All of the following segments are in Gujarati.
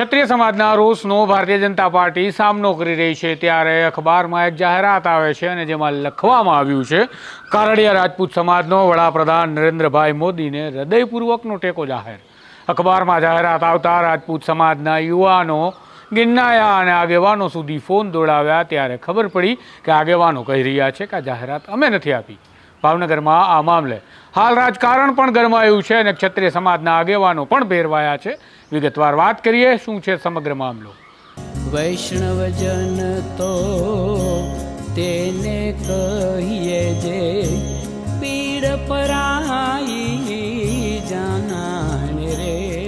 ક્ષત્રિય સમાજના રોષનો ભારતીય જનતા પાર્ટી સામનો કરી રહી છે ત્યારે અખબારમાં એક જાહેરાત આવે છે અને જેમાં લખવામાં આવ્યું છે, કારડિયા રાજપૂત સમાજનો વડાપ્રધાન નરેન્દ્રભાઈ મોદીને હૃદયપૂર્વકનો ટેકો જાહેર. અખબારમાં જાહેરાત આવતા રાજપૂત સમાજના યુવાનો ગિન્નાયા અને આગેવાનો સુધી ફોન દોડાવ્યા ત્યારે ખબર પડી કે આગેવાનો કહી રહ્યા છે કે આ જાહેરાત અમે નથી આપી. ભાવનગરમાં આ મામલે. હાલ રાજકારણ પણ ગરમાયું છે અને ક્ષત્રિય સમાજના આગેવાનો પણ ભેરવાયા છે. વિગતવાર વાત કરીએ શું છે સમગ્ર મામલો. વૈષ્ણવજન તો તેને કહીએ જે પીડ પરાઈ જાનાને રે.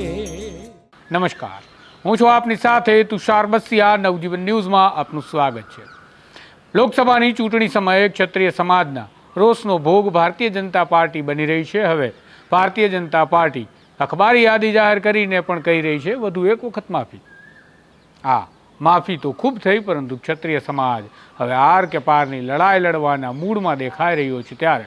નમસ્કાર. હું છું આપની સાથે તુષાર બસિયા. નવજીવન ન્યૂઝમાં આપનું સ્વાગત છે. લોકસભાની ચૂંટણી સમયે ક્ષત્રિય સમાજના રોષનો ભોગ ભારતીય જનતા પાર્ટી બની રહી છે હવે. ભારતીય જનતા પાર્ટી અખબારી યાદી જાહેર કરીને પણ કહી રહી છે, વધુ એક વખત માફી. હા, માફી તો ખૂબ થઈ, પરંતુ ક્ષત્રિય સમાજ હવે આર કે પારની લડાઈ લડવાના મૂડમાં દેખાઈ રહ્યો છે ત્યારે.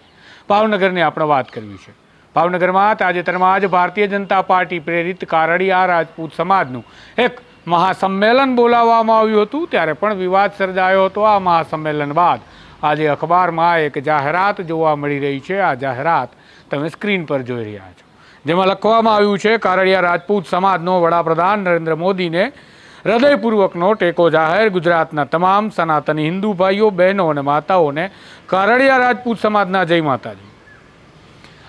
ભાવનગરની આપણે વાત કરવી છે. ભાવનગરમાં તાજેતરમાં જ ભારતીય જનતા પાર્ટી પ્રેરિત કારડિયા રાજપૂત સમાજનું એક મહાસંમેલન બોલાવવામાં આવ્યું હતું, ત્યારે પણ વિવાદ સર્જાયો હતો આ મહાસંમેલન બાદ. આજે અખબારમાં એક જાહેરાત જોવા મળી રહી છે. આ જાહેરાત તમે સ્ક્રીન પર જોઈ રહ્યા છો. જેમાં લખવામાં આવ્યું છે, કારડિયા રાજપૂત સમાજનો વડાપ્રધાન નરેન્દ્ર મોદીને હૃદયપૂર્વકનો ટેકો જાહેર ગુજરાતના તમામ સનાતની હિન્દુ ભાઈઓ, બહેનો અને માતાઓને કારડિયા રાજપૂત સમાજના જય માતાજી.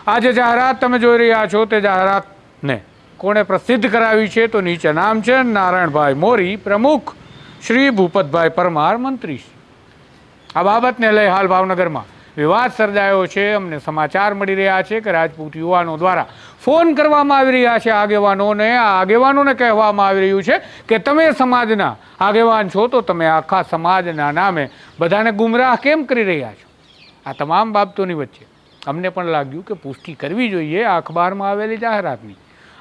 આ જે જાહેરાત તમે જોઈ રહ્યા છો, તે જાહેરાતને કોણે પ્રસિદ્ધ કરાવી છે તો નીચે નામ છે, નારાયણભાઈ મોરી, પ્રમુખ શ્રી ભૂપતભાઈ પરમાર, મંત્રી આ બાબતને લઈ હાલ ભાવનગરમાં વિવાદ સર્જાયો છે. અમને સમાચાર મળી રહ્યા છે કે રાજપૂત યુવાનો દ્વારા ફોન કરવામાં આવી રહ્યા છે આગેવાનોને. આ આગેવાનોને કહેવામાં આવી રહ્યું છે કે તમે સમાજના આગેવાન છો, તો તમે આખા સમાજના નામે બધાને ગુમરાહ કેમ કરી રહ્યા છો? આ તમામ બાબતોની વચ્ચે અમને પણ લાગ્યું કે પુષ્ટિ કરવી જોઈએ આ અખબારમાં આવેલી જાહેરાતની.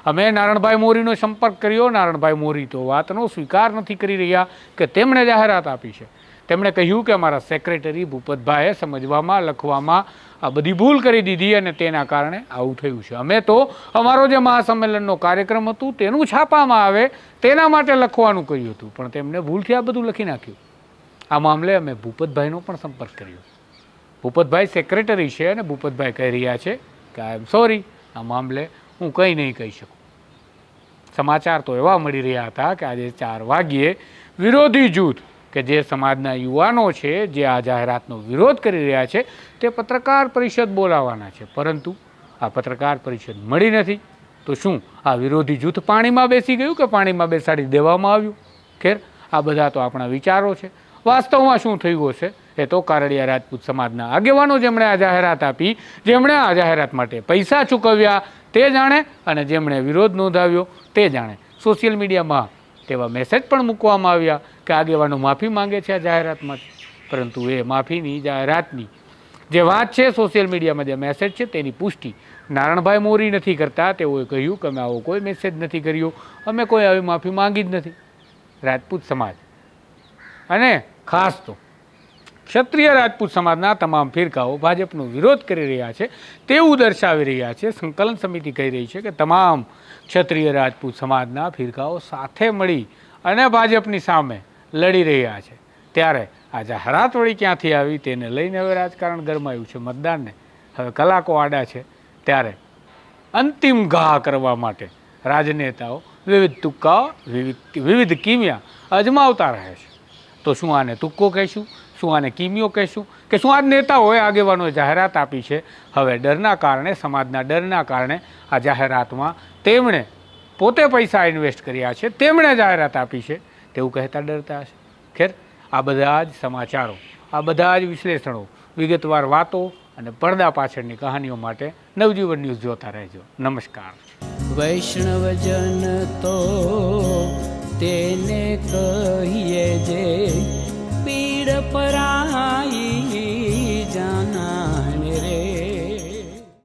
અમે નારણભાઈ મોરીનો સંપર્ક કર્યો. નારણભાઈ મોરી તો વાતનો સ્વીકાર નથી કરી રહ્યા કે તેમણે જાહેરાત આપી છે. તેમણે કહ્યું કે અમારા સેક્રેટરી ભૂપતભાઈએ સમજવામાં, લખવામાં આ બધી ભૂલ કરી દીધી અને તેના કારણે આવું થયું છે. અમે તો અમારો જે મહાસંમેલનનો કાર્યક્રમ હતું તેનું છાપવામાં આવે, તેના માટે લખવાનું કહ્યું હતું. પણ તેમણે ભૂલથી આ બધું લખી નાખ્યું. આ મામલે અમે ભૂપતભાઈનો પણ સંપર્ક કર્યો. ભૂપતભાઈ સેક્રેટરી છે અને ભૂપતભાઈ કહી રહ્યા છે કે આઈ એમ સોરી આ મામલે હું કંઈ નહીં કહી શકું. સમાચાર તો એવા મળી રહ્યા હતા કે આજે ચાર વાગ્યે વિરોધી જૂથ કે જે સમાજના યુવાનો છે, જે આ જાહેરાતનો વિરોધ કરી રહ્યા છે, તે પત્રકાર પરિષદ બોલાવવાના છે. પરંતુ આ પત્રકાર પરિષદ મળી નથી. તો શું આ વિરોધી જૂથ પાણીમાં બેસી ગયું કે પાણીમાં બેસાડી દેવામાં આવ્યું? ખેર, આ બધા તો આપણા વિચારો છે. વાસ્તવમાં શું થયું હશે? એ તો કારડિયા રાજપૂત સમાજના આગેવાનો જેમણે આ જાહેરાત આપી, જેમણે આ જાહેરાત માટે પૈસા ચૂકવ્યા, તે જાણે અને જેમણે વિરોધ નોંધાવ્યો, તે જાણે. સોશિયલ મીડિયામાં તેવા મેસેજ પણ મૂકવામાં આવ્યા કે આગેવાનો માફી માંગે છે આ જાહેરાતમાંથી પરંતુ એ માફીની જાહેરાતની જે વાત છે સોશિયલ મીડિયામાં જે મેસેજ છે તેની પુષ્ટિ નારણભાઈ મોરી નથી કરતા. તેઓએ કહ્યું કે અમે આવો કોઈ મેસેજ નથી કર્યો. અમે કોઈ આવી માફી માંગી જ નથી. રાજપૂત સમાજ. અને ખાસ તો ક્ષત્રિય રાજપૂત સમાજના તમામ ફિરકાઓ ભાજપનો વિરોધ કરી રહ્યા છે, તેવું દર્શાવી રહ્યા છે. સંકલન સમિતિ કહી રહી છે કે તમામ ક્ષત્રિય રાજપૂત સમાજના ફિરકાઓ સાથે મળી અને ભાજપની સામે લડી રહ્યા છે. ત્યારે આ જાહેરાત વળી ક્યાંથી આવી તેને લઈને હવે રાજકારણ ગરમાયું છે મતદાનને. હવે કલાકો આડા છે. ત્યારે અંતિમ ઘા કરવા માટે રાજનેતાઓ વિવિધ તુક્કાઓ વિવિધ વિવિધ કિમિયા અજમાવતા રહે છે. તો શું આને તુક્કો કહીશું? શું આને કિમિયો કહેશું? કે શું આ નેતાઓએ આગેવાનો જાહેરાત આપી છે? હવે ડરના કારણે, સમાજના ડરના કારણે આ જાહેરાતમાં તેમણે પોતે પૈસા ઇન્વેસ્ટ કર્યા છે, તેમણે જાહેરાત આપી છે. તેવું કહેતા ડરતા હશે. ખેર, આ બધા જ સમાચારો, આ બધા જ વિશ્લેષણો, વિગતવાર વાતો અને પડદા પાછળની કહાનીઓ માટે નવજીવન ન્યૂઝ જોતા રહેજો. નમસ્કાર. વૈષ્ણવજન તો તેને કહીએ જે પીડ